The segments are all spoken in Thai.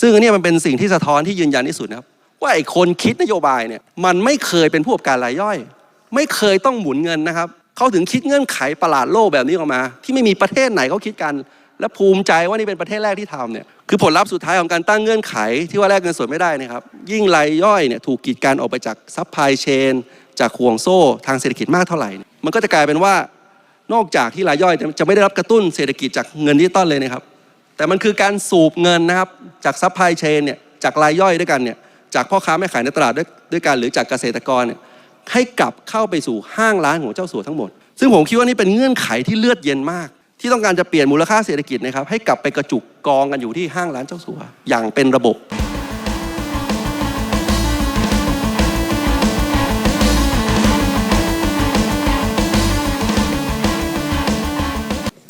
ซึ่งอันนี้มันเป็นสิ่งที่สะท้อนที่ยืนยันที่สุดนะครับ ว่าไอ้คนคิดนโยบายเนี่ยมันไม่เคยเป็นผู้ประกอบการรายย่อย ไม่เคยต้องหมุนเงินนะครับเขาถึงคิดเงื่อนไขประหลาดโลกแบบนี้ออกมา ที่ไม่มีประเทศไหนเขาคิดกัน และภูมิใจว่านี่เป็นประเทศแรกที่ทำเนี่ยคือผลลัพธ์สุดท้ายของการตั้งเงื่อนไขที่ว่าแลกเงินสดไม่ได้นะครับ ยิ่งรายย่อยเนี่ยถูกกีดกันออกไปจากซัพพลายเชนจากห่วงโซ่ทางเศรษฐกิจมากเท่าไหร่ มันก็จะกลายเป็นว่านอกจากที่รายย่อยจะไม่ได้รับกระตุ้นเศรษฐกิจจากเงินดิจิตอลเลยนะครับ แต่มันคือการสูบเงินนะครับจากซัพพลายเชนเนี่ยจากรายย่อยด้วยกันเนี่ยจากพ่อค้าแม่ขายในตลาดด้วยด้วยกันหรือจากเกษตรกรเนี่ยให้กลับเข้าไปสู่ห้างร้านของเจ้าสัวทั้งหมด ซึ่งผมคิดว่านี่เป็นเงื่อนไขที่เลือดเย็นมาก ที่ต้องการจะเปลี่ยนมูลค่าเศรษฐกิจนะครับให้กลับไปกระจุกกองกันอยู่ที่ห้างร้านเจ้าสัวอย่างเป็นระบบ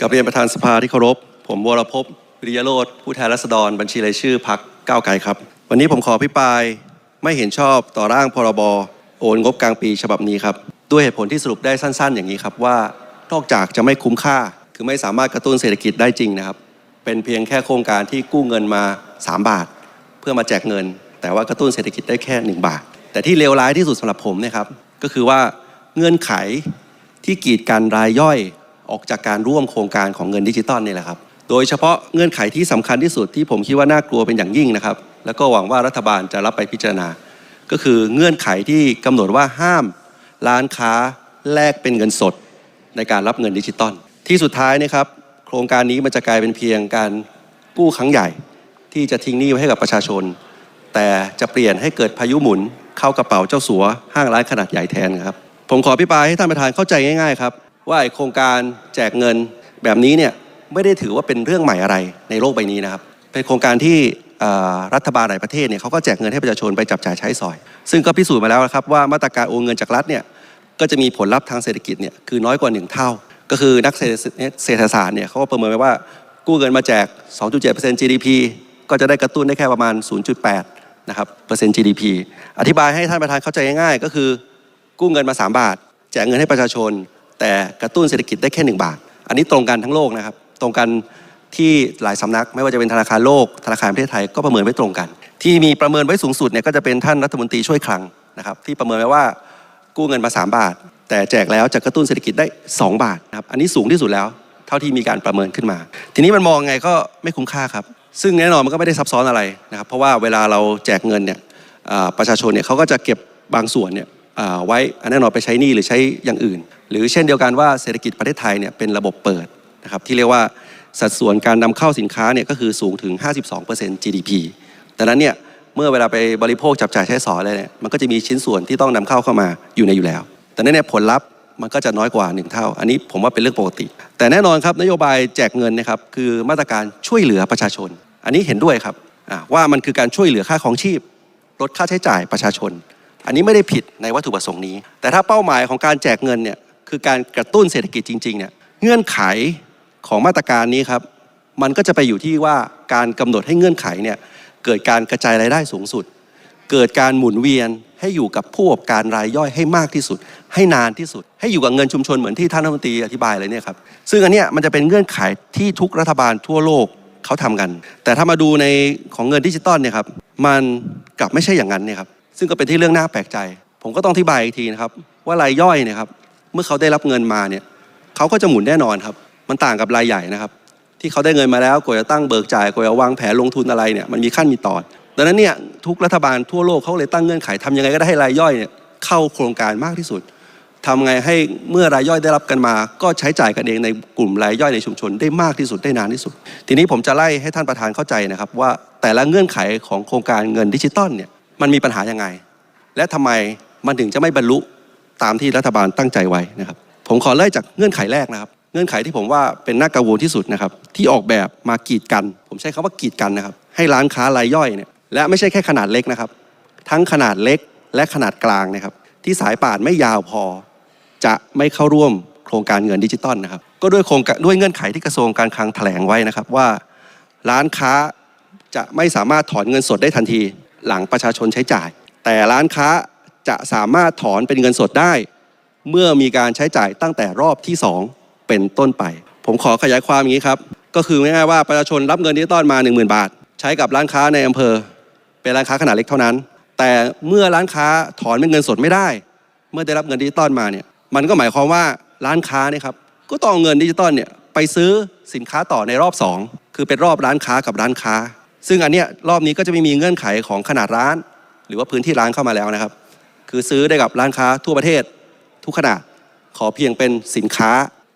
กับเรียนประธานสภาที่เคารพ ผมวรพพวิ ริยโรธผู้แทนราษฎรบัญชีรายชื่อพักก้าวไกลครับ วันนี้ผมขอพิปรายไม่เห็นชอบต่อร่างพรบโอนงบกลางปีฉบับนี้ครับ ด้วยเหตุผลที่สรุปได้สั้นๆ อย่างนี้ครับว่านอกจากจะไม่คุ้มค่า คือไม่สามารถกระตุ้นเศรษฐกิจได้จริงนะครับ เป็นเพียงแค่โครงการที่กู้เงินมา 3 บาท เพื่อมาแจกเงิน แต่ว่ากระตุ้นเศรษฐกิจได้แค่ 1 บาท แต่ที่เลวร้ายที่สุดสำหรับผมเนยครับก็คือว่าเงื่อนไขที่กีดกันรายย่อยออกจากการร่วมโครงการของเงินดิจิตอลนี่แหละครับ โดยเฉพาะเงื่อนไขที่สำคัญที่สุดที่ผมคิดว่าน่ากลัวเป็นอย่างยิ่งนะครับ แล้วก็หวังว่ารัฐบาลจะรับไปพิจารณา ก็คือเงื่อนไขที่กำหนดว่าห้ามร้านค้าแลกเป็นเงินสด ในการรับเงินดิจิตอลที่สุดท้ายนะครับโครงการนี้มันจะกลายเป็นเพียงการกู้ครั้งใหญ่ ที่จะทิ้งหนี้ไว้ให้กับประชาชน แต่จะเปลี่ยนให้เกิดพายุหมุน เข้ากระเป๋าเจ้าสัวห้างร้านขนาดใหญ่แทนครับผมขอพิปรายให้ท่านประธานเข้าใจง่ายๆครับว่าโครงการแจกเงินแบบนี้เนี่ย ไม่ได้ถือว่าเป็นเรื่องใหม่อะไรในโลกใบนี้นะครับ เป็นโครงการที่รัฐบาลหลายประเทศเนี่ยเขาก็แจกเงินให้ประชาชนไปจับจ่ายใช้สอย ซึ่งก็พิสูจน์มาแล้วนะครับว่ามาตรการโอนเงินจากรัฐเนี่ยก็จะมีผลลัพธ์ทางเศรษฐกิจเนี่ยคือน้อยกว่า 1 เท่า ก็คือนักเศรษฐเศรษฐศาสตร์เนี่ยเขาก็ประเมินไว้ว่ากู้เงินมาแจก 2.7% GDP ก็จะได้กระตุ้นได้แค่ประมาณ 0.8นะครับเปอร์เซ็นต์ GDP อธิบายให้ท่านประธานเข้าใจง่ายๆ ก็คือกู้เงินมา 3 บาท แจกเงินให้ประชาชน แต่กระตุ้นเศรษฐกิจได้แค่ 1 บาท อันนี้ตรงกันทั้งโลกนะครับ ตรงกันที่หลายสำนัก ไม่ว่าจะเป็นธนาคารโลกธนาคารประเทศไทยก็ประเมินไว้ตรงกัน ที่มีประเมินไว้สูงสุดเนี่ยก็จะเป็นท่านรัฐมนตรีช่วยคลังนะครับที่ประเมินไว้ว่ากู้เงินมา 3 บาท แต่แจกแล้วจะกระตุ้นเศรษฐกิจได้ 2 บาทนะครับอันนี้สูงที่สุดแล้ว เท่าที่มีการประเมินขึ้นมา ทีนี้มันมองไงก็ไม่คุ้มค่าครับ ซึ่งแน่นอนมันก็ไม่ได้ซับซ้อนอะไรนะครับเพราะว่าเวลาเราแจกเงินเนี่ยประชาชนเนี่ยเขาก็จะเก็บบางส่วนเนี่ยไว้แน่นอนไปใช้หนี้หรือใช้อย่างอื่น หรือเช่นเดียวกันว่าเศรษฐกิจประเทศไทยเนี่ยเป็นระบบเปิด นะครับที่เรียกว่าสัดส่วนการนำเข้าสินค้าเนี่ยก็คือสูงถึง 52% GDP ดังนั้นเนี่ยเมื่อเวลาไปบริโภคจับจ่ายใช้สอยอะไรเนี่ยมันก็จะมีชิ้นส่วนที่ต้องนำเข้าเข้ามาอยู่ในอยู่แล้ว แต่นั้นเนี่ยผลลัพธ์มันก็จะน้อยกว่า 1 เท่า อันนี้ผมว่าเป็นเรื่องปกติ แต่แน่นอนครับนโยบายแจกเงินนะครับคือมาตรการช่วยเหลือประชาชน อันนี้เห็นด้วยครับว่ามันคือการช่วยเหลือค่าของชีพ ลดค่าใช้จ่ายประชาชน อันนี้ไม่ได้ผิดในวัตถุประสงค์นี้ แต่ถ้าเป้าหมายของการแจกเงินเนี่ยคือการกระตุ้นเศรษฐกิจจริงๆเนี่ยเงื่อนไข ของมาตรการนี้ครับ มันก็จะไปอยู่ที่ว่าการกำหนดให้เงื่อนไขเนี่ยเกิดการกระจายรายได้สูงสุด เกิดการหมุนเวียนให้อยู่กับผู้ประกอบการรายย่อยให้มากที่สุด ให้นานที่สุด ให้อยู่กับเงินชุมชนเหมือนที่ท่านรัฐมนตรีอธิบายเลยเนี่ยครับซึ่งอันเนี้ยมันจะเป็นเงื่อนไขที่ทุกรัฐบาลทั่วโลกเขาทำกัน แต่ถ้ามาดูในของเงินดิจิตอลเนี่ยครับมันกลับไม่ใช่อย่างนั้นเนี่ยครับซึ่งก็เป็นที่เรื่องน่าแปลกใจ ผมก็ต้องอธิบายอีกทีนะครับว่ารายย่อยเนี่ยครับเมื่อเขาได้รับเงินมาเนี่ยเขาก็จะหมุนแน่นอนครับ มันต่างกับรายใหญ่นะครับ ที่เขาได้เงินมาแล้วกว่าจะตั้งเบิกจ่ายกว่าจะวางแผนลงทุนอะไรเนี่ยมันมีขั้นมีตอนดังนั้นเนี่ยทุกรัฐบาลทั่วโลกเขาเลยตั้งเงื่อนไขทำยังไงก็ได้ให้รายย่อยเนี่ยเข้าโครงการมากที่สุดทำไงให้เมื่อรายย่อยได้รับกันมา ก็ใช้จ่ายกันเองในกลุ่มรายย่อยในชุมชนได้มากที่สุดได้นานที่สุด ทีนี้ผมจะไล่ให้ท่านประธานเข้าใจนะครับ ว่าแต่ละเงื่อนไขของโครงการเงินดิจิตอลเนี่ยมันมีปัญหายังไง และทำไมมันถึงจะไม่บรรลุตามที่รัฐบาลตั้งใจไว้นะครับ ผมขอไล่จากเงื่อนไขแรกนะครับ งื่อนไขที่ผมว่าเป็นน่ากังวลที่สุดนะครับ ที่ออกแบบมากีดกัน ผมใช้คำว่ากีดกันนะครับ ให้ร้านค้ารายย่อยเนี่ยและไม่ใช่แค่ขนาดเล็กนะครับ ทั้งขนาดเล็กและขนาดกลางนะครับ ที่สายป่านไม่ยาวพอ จะไม่เข้าร่วมโครงการเงินดิจิตอลนะครับ ก็ด้วยโครงด้วยเงื่อนไขที่กระทรวงการคลังแถลงไว้นะครับว่า ร้านค้าจะไม่สามารถถอนเงินสดได้ทันที หลังประชาชนใช้จ่าย แต่ร้านค้าจะสามารถถอนเป็นเงินสดได้ เมื่อมีการใช้จ่ายตั้งแต่รอบที่ 2 เป็นต้นไป ผมขอขยายความอย่างนี้ครับ ก็คือง่ายๆว่าประชาชนรับเงินดิจิตอลมา 10,000 บาท ใช้กับร้านค้าในอำเภอ เป็นร้านค้าขนาดเล็กเท่านั้น แต่เมื่อร้านค้าถอนเป็นเงินสดไม่ได้ เมื่อได้รับเงินดิจิตอลมาเนี่ยมันก็หมายความว่าร้านค้าเนี่ยครับก็ต้องเอาเงินดิจิตอลเนี่ยไปซื้อสินค้าต่อในรอบ 2 คือเป็นรอบร้านค้ากับร้านค้า ซึ่งอันเนี้ยรอบนี้ก็จะไม่มีเงื่อนไขของขนาดร้าน หรือว่าพื้นที่ร้านเข้ามาแล้วนะครับ คือซื้อได้กับร้านค้าทั่วประเทศ ทุกขนาดขอเพียงเป็นสินค้า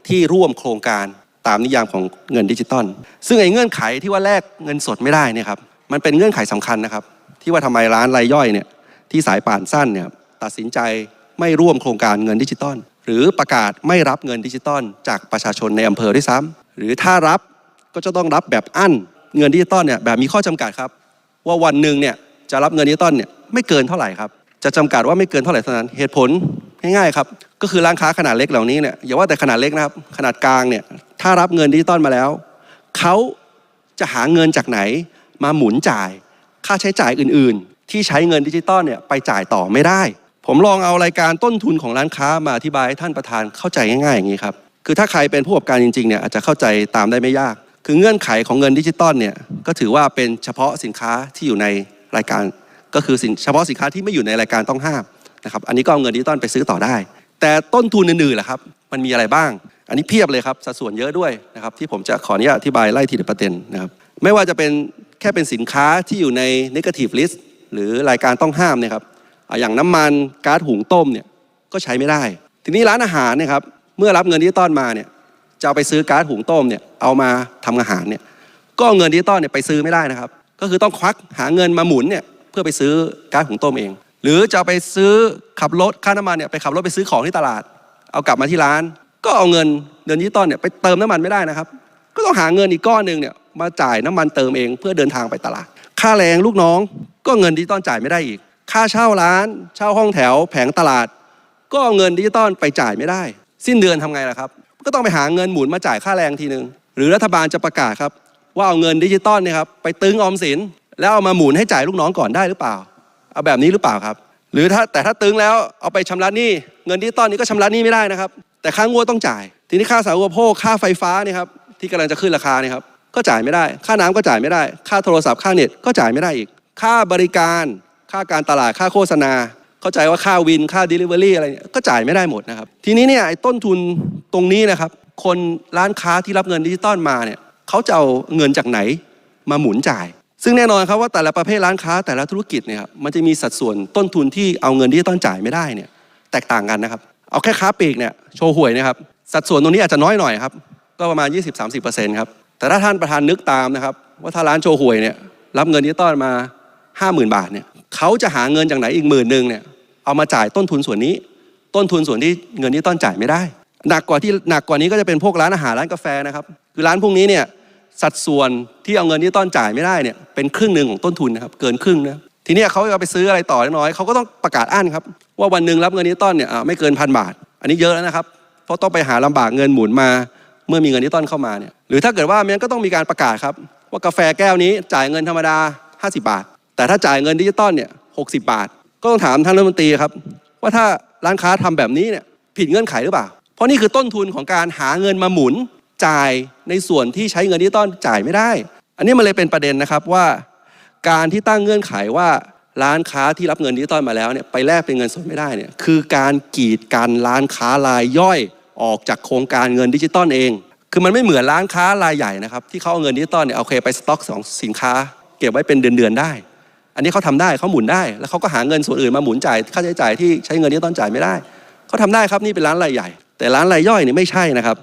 ที่ร่วมโครงการตามนิยามของเงินดิจิตอลซึ่งไอ้เงื่อนไขที่ว่าแลกเงินสดไม่ได้เนี่ยครับมันเป็นเงื่อนไขสำคัญนะครับ ที่ว่าทำไมร้านรายย่อยเนี่ยที่สายป่านสั้นเนี่ยตัดสินใจไม่ร่วมโครงการเงินดิจิตอลหรือประกาศไม่รับเงินดิจิตอลจากประชาชนในอำเภอด้วยซ้ำหรือถ้ารับก็จะต้องรับแบบอั้นเงินดิจิตอลเนี่ยแบบมีข้อจำกัดครับ ว่าวันหนึ่งเนี่ยจะรับเงินดิจิตอลเนี่ยไม่เกินเท่าไหร่ครับจะจำกัดว่าไม่เกินเท่าไหร่เท่านั้นเหตุผล ง่ายๆครับก็คือร้านค้าขนาดเล็กเหล่านี้เนี่ยอย่าว่าแต่ขนาดเล็กนะครับขนาดกลางเนี่ยถ้ารับเงินดิจิตอลมาแล้วเขาจะหาเงินจากไหนมาหมุนจ่าย ค่าใช้จ่ายอื่นๆ ที่ใช้เงินดิจิตอลเนี่ยไปจ่ายต่อไม่ได้ ผมลองเอารายการต้นทุนของร้านค้ามาอธิบายให้ท่านประธานเข้าใจง่ายๆอย่างนี้ครับคือถ้าใครเป็นผู้ประกอบการจริงๆเนี่ยอาจจะเข้าใจตามได้ไม่ยาก คือเงื่อนไขของเงินดิจิตอลเนี่ยก็ถือว่าเป็นเฉพาะสินค้าที่อยู่ในรายการ ก็คือเฉพาะสินค้าที่ไม่อยู่ในรายการต้องห้าม นะครับอันนี้ก็เอาเงินดิจิตอลไปซื้อต่อได้ แต่ต้นทุนอื่นๆล่ะครับมันมีอะไรบ้าง อันนี้เพียบเลยครับสัดส่วนเยอะด้วยนะครับที่ผมจะขออนุญาตอธิบายไล่ทีละประเด็นนะครับไม่ว่าจะเป็นแค่เป็นสินค้าที่อยู่ใน negative list หรือรายการต้องห้ามเนยครับอย่างน้ำมันก๊าซหุงต้มเนี่ยก็ใช้ไม่ได้ ทีนี้ร้านอาหารเนยครับเมื่อรับเงินดิจิตอลมาเนี่ยจะเอาไปซื้อก๊าซหุงต้มเนี่ยเอามาทำอาหารเนี่ยก็เเงินดิจิตอลเนี่ยไปซื้อไม่ได้นะครับ ก็คือต้องควักหาเงินมาหมุนเนี่ยเพื่อไปซื้อก๊าซหุงต้มเอง หรือจะไปซื้อขับรถค่าน้ำมันเนี่ยไปขับรถไปซื้อของที่ตลาด เอากลับมาที่ร้าน ก็เอาเงินเงินดิจิตอลเนี่ยไปเติมน้ำมันไม่ได้นะครับ ก็ต้องหาเงินอีกก้อนหนึ่งเนี่ยมาจ่ายน้ำมันเติมเองเพื่อเดินทางไปตลาด ค่าแรงลูกน้องก็เงินดิจิตอลจ่ายไม่ได้อีก ค่าเช่าร้าน เช่าห้องแถว แผงตลาด ก็เอาเงินดิจิตอลไปจ่ายไม่ได้ สิ้นเดือนทำไงล่ะครับ ก็ต้องไปหาเงินหมุนมาจ่ายค่าแรงทีหนึ่งหรือรัฐบาลจะประกาศครับ ว่าเอาเงินดิจิตอลเนี่ยครับไปตึงออมสินแล้วเอามาหมุนให้จ่ายลูกน้องก่อนได้หรือเปล่า เอาแบบนี้หรือเปล่าครับ หรือถ้าแต่ถ้าตึงแล้วเอาไปชำระหนี้เงินดิจิตอลนี้ก็ชำระหนี้ไม่ได้นะครับ แต่ค่างวดต้องจ่าย ทีนี้ค่าสาธารณูปโภคค่าไฟฟ้าเนี่ยครับที่กำลังจะขึ้นราคานี่ครับก็จ่ายไม่ได้ ค่าน้ำก็จ่ายไม่ได้ ค่าโทรศัพท์ค่าเน็ตก็จ่ายไม่ได้อีก ค่าบริการ ค่าการตลาดค่าโฆษณา เข้าใจว่าค่าวินค่า Delivery อะไรเนี่ยก็จ่ายไม่ได้หมดนะครับ ทีนี้เนี่ยไอ้ต้นทุนตรงนี้นะครับ คนร้านค้าที่รับเงินดิจิตอลมาเนี่ยเขาจะเอาเงินจากไหนมาหมุนจ่าย ซึ่งแน่นอนครับว่าแต่ละประเภทร้านค้าแต่ละธุรกิจเนี่ยครับมันจะมีสัดส่วนต้นทุนที่เอาเงินดิจิตอลจ่ายไม่ได้เนี่ยแตกต่างกันนะครับเอาแค่ค้าปลีกเนี่ยโชว์หวยนะครับสัดส่วนตรงนี้อาจจะน้อยหน่อยครับก็ประมาณ 20-30%ครับแต่ถ้าท่านประธานนึกตามนะครับว่าถ้าร้านโชว์หวยเนี่ยรับเงินดิจิตอลมา 50,000 บาทเนี่ยเขาจะหาเงินจากไหนอีกหมื่นหนึ่งเนี่ยเอามาจ่ายต้นทุนส่วนนี้ ต้นทุนส่วนที่เงินดิจิตอลจ่ายไม่ได้ หนักกว่าที่หนักกว่านี้ก็จะเป็นพวกร้านอาหารร้านกาแฟนะครับคือร้านพวกนี้เนี่ย สัดส่วนที่เอาเงินดิจิตอลจ่ายไม่ได้เนี่ยเป็นครึ่งหนึ่งของต้นทุนนะครับเกินครึ่งนะทีนี้เขาจะไปซื้ออะไรต่อน้อยเขาก็ต้องประกาศอั้นครับ ว่าวันหนึ่งรับเงินดิจิตอลเนี่ยไม่เกินพันบาท อันนี้เยอะแล้วนะครับ เพราะต้องไปหาลำบากเงินหมุนมา เมื่อมีเงินดิจิตอลเข้ามาเนี่ยหรือถ้าเกิดว่ามันก็ต้องมีการประกาศครับ ว่ากาแฟแก้วนี้จ่ายเงินธรรมดา 50 บาท แต่ถ้าจ่ายเงินดิจิตอลเนี่ย60บาท ก็ต้องถามท่านรัฐมนตรีครับว่าถ้าร้านค้าทำแบบนี้เนี่ยผิดเงื่อนไขหรือเปล่า เพราะนี่คือต้นทุนของการหาเงินมาหมุน จ่ายในส่วนที่ใช้เงินดิจิตอลจ่ายไม่ได้ อันนี้มันเลยเป็นประเด็นนะครับว่า การที่ตั้งเงื่อนไขว่าร้านค้าที่รับเงินดิจิตอลมาแล้วเนี่ยไปแลกเป็นเงินสดไม่ได้เนี่ยคือการกีดกันร้านค้ารายย่อยออกจากโครงการเงินดิจิตอลเอง คือมันไม่เหมือนร้านค้ารายใหญ่นะครับที่เขาเอาเงินดิจิตอลเนี่ยโอเคไปสต็อกสองสินค้า เก็บไว้เป็นเดือนๆได้ อันนี้เขาทำได้เขาหมุนได้ แล้วเขาก็หาเงินส่วนอื่นมาหมุนจ่ายค่าใช้จ่ายที่ใช้เงินดิจิตอลจ่ายไม่ได้เขาทำได้ครับนี่เป็นร้านรายใหญ่ แต่ร้านรายย่อยเนี่ยไม่ใช่นะครับ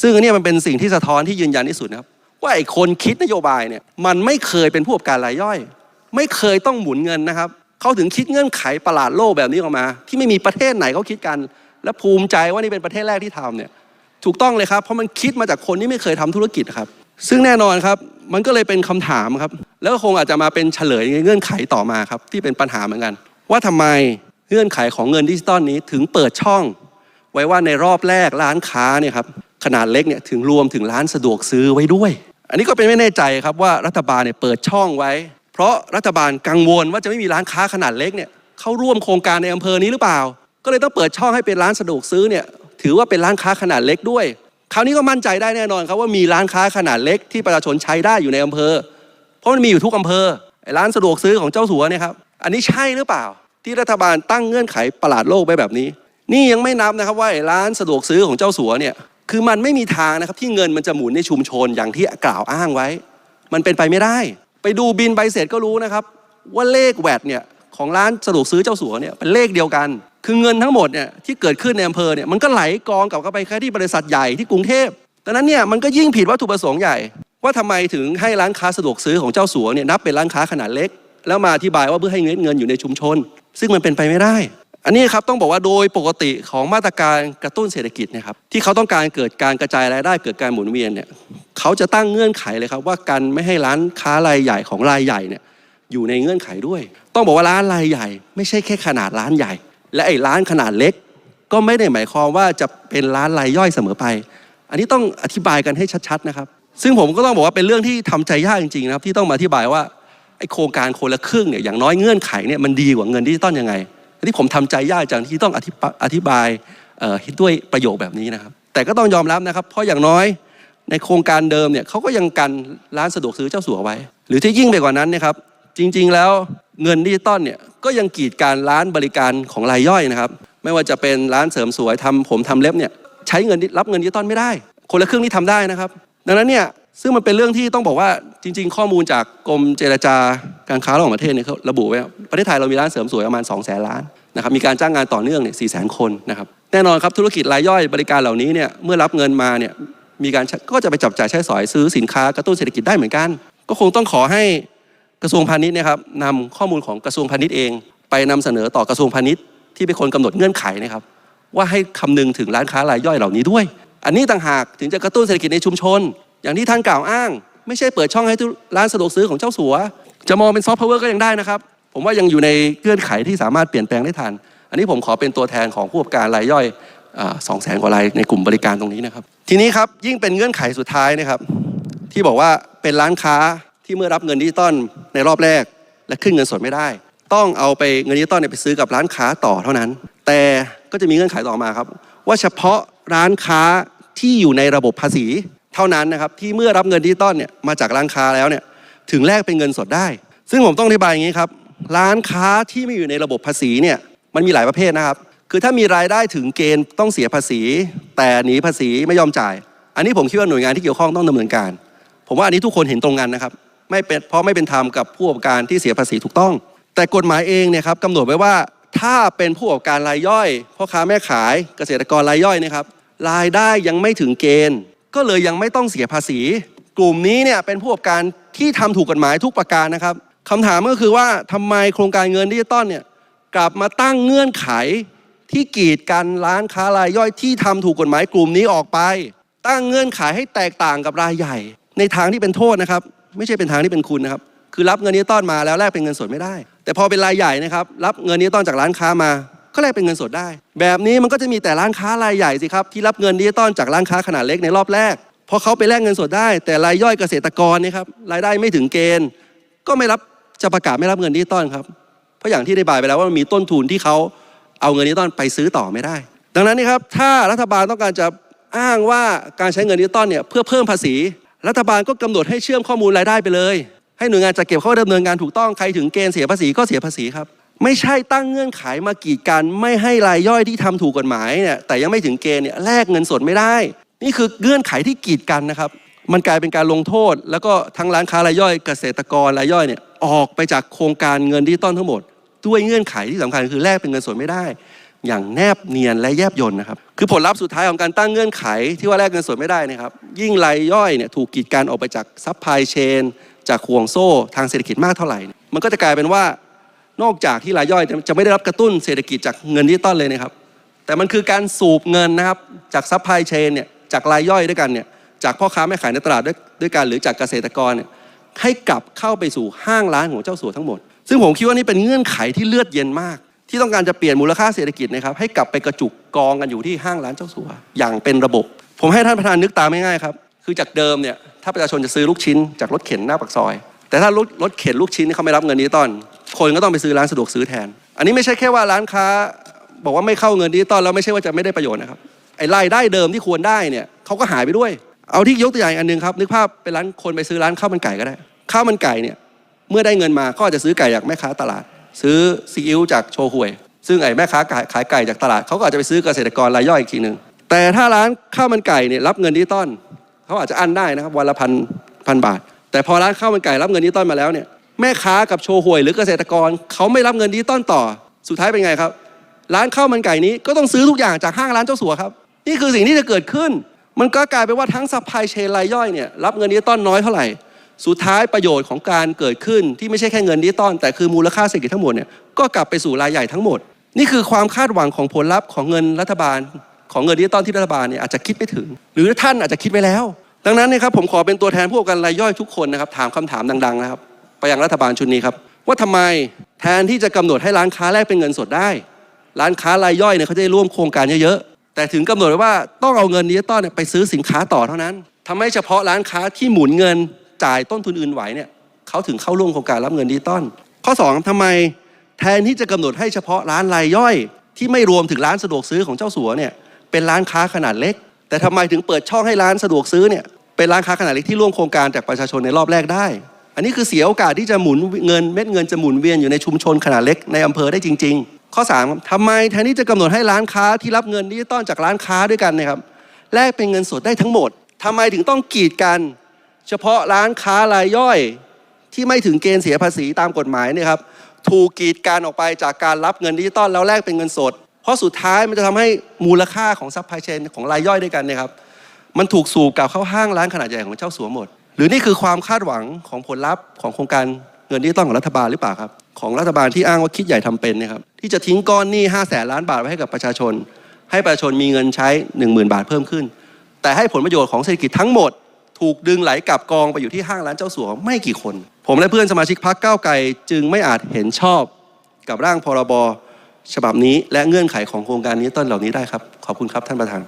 ซึ่งอันเนี้ยมันเป็นสิ่งที่สะท้อนที่ยืนยันที่สุดนะครับ ว่าไอ้คนคิดนโยบายเนี่ยมันไม่เคยเป็นผู้ประกอบการรายย่อย ไม่เคยต้องหมุนเงินนะครับเขาถึงคิดเงื่อนไขประหลาดโลกแบบนี้ออกมา ที่ไม่มีประเทศไหนเขาคิดกัน และภูมิใจว่านี่เป็นประเทศแรกที่ทำเนี่ยถูกต้องเลยครับ เพราะมันคิดมาจากคนที่ไม่เคยทำธุรกิจครับ ซึ่งแน่นอนครับ มันก็เลยเป็นคำถามครับ แล้วคงอาจจะมาเป็นเฉลยในเงื่อนไขต่อมาครับ ที่เป็นปัญหาเหมือนกัน ว่าทำไมเงื่อนไขของเงินดิจิตอลนี้ถึงเปิดช่อง ไว้ว่าในรอบแรกร้านค้าเนี่ยครับ ขนาดเล็กเนี่ยถึงรวมถึงร้านสะดวกซื้อไว้ด้วย อันนี้ก็เป็นไม่แน่ใจครับว่ารัฐบาลเนี่ยเปิดช่องไว้ เพราะรัฐบาลกังวลว่าจะไม่มีร้านค้าขนาดเล็กเนี่ยเข้าร่วมโครงการในอำเภอนี้หรือเปล่า ก็เลยต้องเปิดช่องให้เป็นร้านสะดวกซื้อเนี่ยถือว่าเป็นร้านค้าขนาดเล็กด้วย คราวนี้ก็มั่นใจได้แน่นอนครับว่ามีร้านค้าขนาดเล็กที่ประชาชนใช้ได้อยู่ในอำเภอ เพราะมันมีอยู่ทุกอำเภอไอ้ร้านสะดวกซื้อของเจ้าสัวเนี่ยครับอันนี้ใช่หรือเปล่า ที่รัฐบาลตั้งเงื่อนไขประหลาดโลกไปแบบนี้ นี่ยังไม่นับนะครับว่าไอ้ร้านสะดวกซื้อของเจ้าสัวเนี่ย คือมันไม่มีทางนะครับที่เงินมันจะหมุนในชุมชนอย่างที่กล่าวอ้างไว้ มันเป็นไปไม่ได้ ไปดูบินใบเสร็จก็รู้นะครับ ว่าเลขแวดเนี่ยของร้านสะดวกซื้อเจ้าสัวเนี่ยเป็นเลขเดียวกัน คือเงินทั้งหมดเนี่ยที่เกิดขึ้นในอำเภอเนี่ยมันก็ไหลกองกลับเข้าไปแค่ที่บริษัทใหญ่ที่กรุงเทพดังนั้นเนี่ยมันก็ยิ่งผิดวัตถุประสงค์ใหญ่ ว่าทำไมถึงให้ร้านค้าสะดวกซื้อของเจ้าสัวเนี่ยนับเป็นร้านค้าขนาดเล็ก แล้วมาอธิบายว่าเพื่อให้เงินเงินอยู่ในชุมชน ซึ่งมันเป็นไปไม่ได้ อันนี้ครับต้องบอกว่าโดยปกติของมาตรการกระตุ้นเศรษฐกิจนะครับที่เขาต้องการเกิดการกระจายรายได้เกิดการหมุนเวียนเนี่ยเขาจะตั้งเงื่อนไขเลยครับว่าการไม่ให้ร้านค้ารายใหญ่ของรายใหญ่เนี่ยอยู่ในเงื่อนไขด้วย ต้องบอกว่าร้านรายใหญ่ ไม่ใช่แค่ขนาดร้านใหญ่ และไอ้ร้านขนาดเล็ก ก็ไม่ได้หมายความว่าจะเป็นร้านรายย่อยเสมอไป อันนี้ต้องอธิบายกันให้ชัดๆนะครับ ซึ่งผมก็ต้องบอกว่าเป็นเรื่องที่ทำใจยากจริงๆนะครับที่ต้องมาอธิบายว่าไอ้โครงการคนละครึ่งเนี่ยอย่างน้อยเงื่อนไขเนี่ยมันดีกว่าเงินดิจิตอลยังไง อันนี้ผมทำใจยากจังที่ต้องอธิบายด้วยประโยคแบบนี้นะครับ แต่ก็ต้องยอมรับนะครับ เพราะอย่างน้อยในโครงการเดิมเนี่ยเขาก็ยังกันร้านสะดวกซื้อเจ้าสัวไว้ หรือที่ยิ่งไปกว่านั้นเนะครับ จริงๆแล้วเงินดิจิตอลเนี่ยก็ยังกีดการร้านบริการของรายย่อยนะครับ ไม่ว่าจะเป็นร้านเสริมสวยทำผมทำเล็บเนี่ยใช้เงินรับเงินดิจิตอลไม่ได้ คนละครึ่งนี่ทำได้นะครับ ดังนั้นเนี่ย ซึ่งมันเป็นเรื่องที่ต้องบอกว่าจริง ๆ ข้อมูลจากกรมเจรจาการค้าระหว่างประเทศเนี่ยเขาระบุไว้ประเทศไทยเรามีร้านเสริมสวยประมาณ 2 0 0แสนล้านนะครับมีการจ้างงานต่อเนื่องเนี่ยสี่แสนคนนะครับแน่นอนครับธุรกิจรายย่อยบริการเหล่านี้เนี่ยเมื่อรับเงินมาเนี่ยมีการก็จะไปจับจ่ายใช้สอยซื้อสินค้ากระตุ้นเศรษฐกิจได้เหมือนกัน ก็คงต้องขอให้กระทรวงพาณิชย์เนะครับนำข้อมูลของกระทรวงพาณิชย์เอง ไปนำเสนอต่อกระทรวงพาณิชย์ที่เป็นคนกำหนดเงื่อนไขนะครับว่าให้คำนึงถึงร้านค้ารายย่อยเหล่านี้ด้วย อันนี้ต่างหากถึงจะกระตุ้นเศรษฐกิจในชุมชน อย่างที่ท่านกล่าวอ้าง ไม่ใช่เปิดช่องให้ร้านสะดวกซื้อของเจ้าสัว จะมองเป็นซอฟต์พาวเวอร์ก็ยังได้นะครับ ผมว่ายังอยู่ในเงื่อนไขที่สามารถเปลี่ยนแปลงได้ทัน อันนี้ผมขอเป็นตัวแทนของผู้ประกอบการรายย่อยสองแสนกว่ารายในกลุ่มบริการตรงนี้นะครับ ทีนี้ครับยิ่งเป็นเงื่อนไขสุดท้ายนะครับ ที่บอกว่าเป็นร้านค้าที่เมื่อรับเงินดิจิตอลในรอบแรก และขึ้นเงินสดไม่ได้ ต้องเอาไปเงินดิจิตอลไปซื้อกับร้านค้าต่อเท่านั้น แต่ก็จะมีเงื่อนไขต่อมาครับ ว่าเฉพาะร้านค้าที่อยู่ในระบบภาษี เท่านั้นนะครับที่เมื่อรับเงินดิจิตอลเนี่ยมาจากร้านค้าแล้วเนี่ยถึงแลกเป็นเงินสดได้ ซึ่งผมต้องอธิบายอย่างนี้ครับร้านค้าที่ไม่อยู่ในระบบภาษีเนี่ยมันมีหลายประเภทนะครับ คือถ้ามีรายได้ถึงเกณฑ์ต้องเสียภาษี แต่หนีภาษีไม่ยอมจ่าย อันนี้ผมคิดว่าหน่วยงานที่เกี่ยวข้องต้องดำเนินการ ผมว่าอันนี้ทุกคนเห็นตรงกันนะครับไม่เป็นเพราะไม่เป็นธรรมกับผู้ประกอบการที่เสียภาษีถูกต้อง แต่กฎหมายเองเนี่ยครับกำหนดไว้ว่าถ้าเป็นผู้ประกอบการรายย่อยพ่อค้าแม่ขายเกษตรกรรายย่อยนะครับรายได้ยังไม่ถึงเกณฑ์ ก็เลยยังไม่ต้องเสียภาษี กลุ่มนี้เนี่ยเป็นผู้ประกอบการที่ทำถูกกฎหมายทุกประการนะครับคำถามก็คือว่าทำไมโครงการเงินดิจิตอลเนี่ยกลับมาตั้งเงื่อนไขที่กีดกันร้านค้ารายย่อยที่ทำถูกกฎหมายกลุ่มนี้ออกไป ตั้งเงื่อนไขให้แตกต่างกับรายใหญ่ ในทางที่เป็นโทษนะครับ ไม่ใช่เป็นทางที่เป็นคุณนะครับ คือรับเงินดิจิตอลมาแล้วแลกเป็นเงินสดไม่ได้ แต่พอเป็นรายใหญ่นะครับ รับเงินดิจิตอลจากร้านค้ามา ก็แลกเป็นเงินสดได้ แบบนี้มันก็จะมีแต่ร้านค้ารายใหญ่สิครับ ที่รับเงินดิจิตอลจากร้านค้าขนาดเล็กในรอบแรกเพราะเขาไปแลกเงินสดได้ แต่รายย่อยเกษตรกรนี่ครับรายได้ไม่ถึงเกณฑ์ ก็ไม่รับจะประกาศไม่รับเงินดิจิตอลครับเพราะอย่างที่ได้บายไปแล้วว่ามันมีต้นทุนที่เขาเอาเงินดิจิตอลไปซื้อต่อไม่ได้ ดังนั้นนี่ครับถ้ารัฐบาลต้องการจะอ้างว่าการใช้เงินดิจิตอลเนี่ยเพื่อเพิ่มภาษี รัฐบาลก็กำหนดให้เชื่อมข้อมูลรายได้ไปเลย ให้หน่วยงานจัดเก็บเข้าดำเนินงานถูกต้องใครถึงเกณฑ์เสียภาษีก็เสียภาษีครับ ไม่ใช่ตั้งเงื่อนไขมากีดกันไม่ให้รายย่อยที่ทำถูกกฎหมายเนี่ยแต่ยังไม่ถึงเกณฑ์เนี่ยแลกเงินสดไม่ได้ นี่คือเงื่อนไขที่กีดกันนะครับ มันกลายเป็นการลงโทษ แล้วก็ทั้งร้านค้ารายย่อยเกษตรกรรายย่อยเนี่ยออกไปจากโครงการเงินดิจิตอลทั้งหมด ด้วยเงื่อนไขที่สำคัญคือแลกเป็นเงินสดไม่ได้ อย่างแนบเนียนและแยบยลนะครับคือผลลัพธ์สุดท้ายของการตั้งเงื่อนไขที่ว่าแลกเงินสดไม่ได้นะครับยิ่งรายย่อยเนี่ยถูกกีดกันออกไปจากซัพพลายเชนจากห่วงโซ่ทางเศรษฐกิจมากเท่าไหร่ มันก็จะกลายเป็นว่า นอกจากที่รายย่อยจะไม่ได้รับกระตุ้นเศรษฐกิจจากเงินดิจิตอลเลยนะครับ แต่มันคือการสูบเงินนะครับจากซัพพลายเชนเนี่ยจากรายย่อยด้วยกันเนี่ยจากพ่อค้าแม่ขายในตลาดด้วยด้วยกันหรือจากเกษตรกรเนี่ยให้กลับเข้าไปสู่ห้างร้านของเจ้าสัวทั้งหมด ซึ่งผมคิดว่านี่เป็นเงื่อนไขที่เลือดเย็นมาก ที่ต้องการจะเปลี่ยนมูลค่าเศรษฐกิจนะครับให้กลับไปกระจุกกองกันอยู่ที่ห้างร้านเจ้าสัวอย่างเป็นระบบ ผมให้ท่านประธานนึกตามง่ายๆครับคือจากเดิมเนี่ยถ้าประชาชนจะซื้อลูกชิ้นจากรถเข็นหน้าปากซอย แต่ถ้ารถรถเข็นลูกชิ้นเขาไม่รับเงินดิจิตอล คนก็ต้องไปซื้อร้านสะดวกซื้อแทน อันนี้ไม่ใช่แค่ว่าร้านค้า บอกว่าไม่เข้าเงินดิจิตอลแล้วไม่ใช่ว่าจะไม่ได้ประโยชน์นะครับไอ้รายได้เดิมที่ควรได้เนี่ยเขาก็หายไปด้วย เอาที่ยกตัวอย่างอันหนึงครับนึกภาพเป็นร้านคนไปซื้อร้านข้าวมันไก่ก็ได้ข้าวมันไก่เนี่ยเมื่อได้เงินมาก็อาจจะซื้อไก่จากแม่ค้าตลาด ซื้อซีอิ๊วจากโชห่วย ซึ่งไอ้แม่ค้าขายขายไก่จากตลาดเขาก็อาจจะไปซื้อเกษตรกรรายย่อยอีกทีหนึ่งแต่ถ้าร้านข้าวมันไก่เนี่ยรับเงินดิจิตอลเขาอาจจะอั้นได้นะครับวันละพันพันบาท แต่พอร้านข้าวมันไก่รับเงินดิจิตอลมาแล้วเนี่ย แม่ค้ากับโชห่วยหรือเกษตรกรเขาไม่รับเงินดิจิตอลต่อ สุดท้ายเป็นไงครับ ร้านข้าวมันไก่นี้ก็ต้องซื้อทุกอย่างจากห้างร้านเจ้าสัวครับ นี่คือสิ่งที่จะเกิดขึ้น มันก็กลายเป็นว่าทั้งซัพพลายเชนรายย่อยเนี่ยรับเงินดิจิตอลน้อยเท่าไหร่สุดท้ายประโยชน์ของการเกิดขึ้นที่ไม่ใช่แค่เงินดิจิตอลแต่คือมูลค่าเศรษฐกิจทั้งหมดเนี่ยก็กลับไปสู่รายใหญ่ทั้งหมด นี่คือความคาดหวังของผลลัพธ์ของเงินรัฐบาล ของเงินดิจิตอลที่รัฐบาลเนี่ยอาจจะคิดไม่ถึง หรือท่านอาจจะคิดไว้แล้ว ดังนั้นเนยครับผมขอเป็นตัวแทนผู้ประกันรายย่อยทุกคนนะครับถามคำถามดังๆนะครับ ไปยังรัฐบาลชุดนี้ครับ ว่าทำไมแทนที่จะกำหนดให้ร้านค้าแลกเป็นเงินสดได้ ร้านค้ารายย่อยเนี่ยเขาจะได้ร่วมโครงการเยอะๆแต่ถึงกำหนดไว้ว่าต้องเอาเงินดิจิตอลเนี่ยไปซื้อสินค้าต่อเท่านั้นทำให้เฉพาะร้านค้าที่หมุนเงินจ่ายต้นทุนอื่นไหวเนี่ยเขาถึงเข้าร่วมโครงการรับเงินดิจิตอลข้อ 2ทำไมแทนที่จะกำหนดให้เฉพาะร้านรายย่อย ที่ไม่รวมถึงร้านสะดวกซื้อของเจ้าสัวเนี่ยเป็นร้านค้าขนาดเล็ก แต่ทำไมถึงเปิดช่องให้ร้านสะดวกซื้อเนี่ยเป็นร้านค้าขนาดเล็กที่ร่วมโครงการจากประชาชนในรอบแรกได้ อันนี้คือเสียโอกาสที่จะหมุนเงินเม็ดเงินจะหมุนเวียนอยู่ในชุมชนขนาดเล็กในอำเภอได้จริง ๆ ข้อ3ครับทำไมแทนที่จะกำหนดให้ร้านค้าที่รับเงินดิจิตอลจากร้านค้าด้วยกันเนะครับแลกเป็นเงินสดได้ทั้งหมดทำไมถึงต้องกีดกัน เฉพาะร้านค้ารายย่อยที่ไม่ถึงเกณฑ์เสียภาษีตามกฎหมายเนี่ยครับถูกกีดกันออกไปจากการรับเงินดิจิตอลแล้วแลกเป็นเงินสด เพราะสุดท้ายมันจะทำให้มูลค่าของซัพพลายเชนของรายย่อยด้วยกันเนยครับมันถูกสูบกลับเข้าห้างร้านขนาดใหญ่ของเจ้าสัวหมด หรือนี่คือความคาดหวังของผลลัพธ์ของโครงการเงินดิจิตอลของรัฐบาลหรือเปล่าครับ ของรัฐบาลที่อ้างว่าคิดใหญ่ทำเป็นเนะครับที่จะทิ้งก้อนหนี้5แสนล้านบาทไว้ให้กับประชาชน ให้ประชาชนมีเงินใช้ 10,000 บาทเพิ่มขึ้น แต่ให้ผลประโยชน์ของเศรษฐกิจทั้งหมด ถูกดึงไหลกลับกองไปอยู่ที่ห้างร้านเจ้าสัวไม่กี่คน ผมและเพื่อนสมาชิกพรรคก้าวไกลจึงไม่อาจเห็นชอบกับร่างพรบฉบับนี้และเงื่อนไขของโครงการนี้ต้นเหล่านี้ได้ครับ ขอบคุณครับท่านประธาน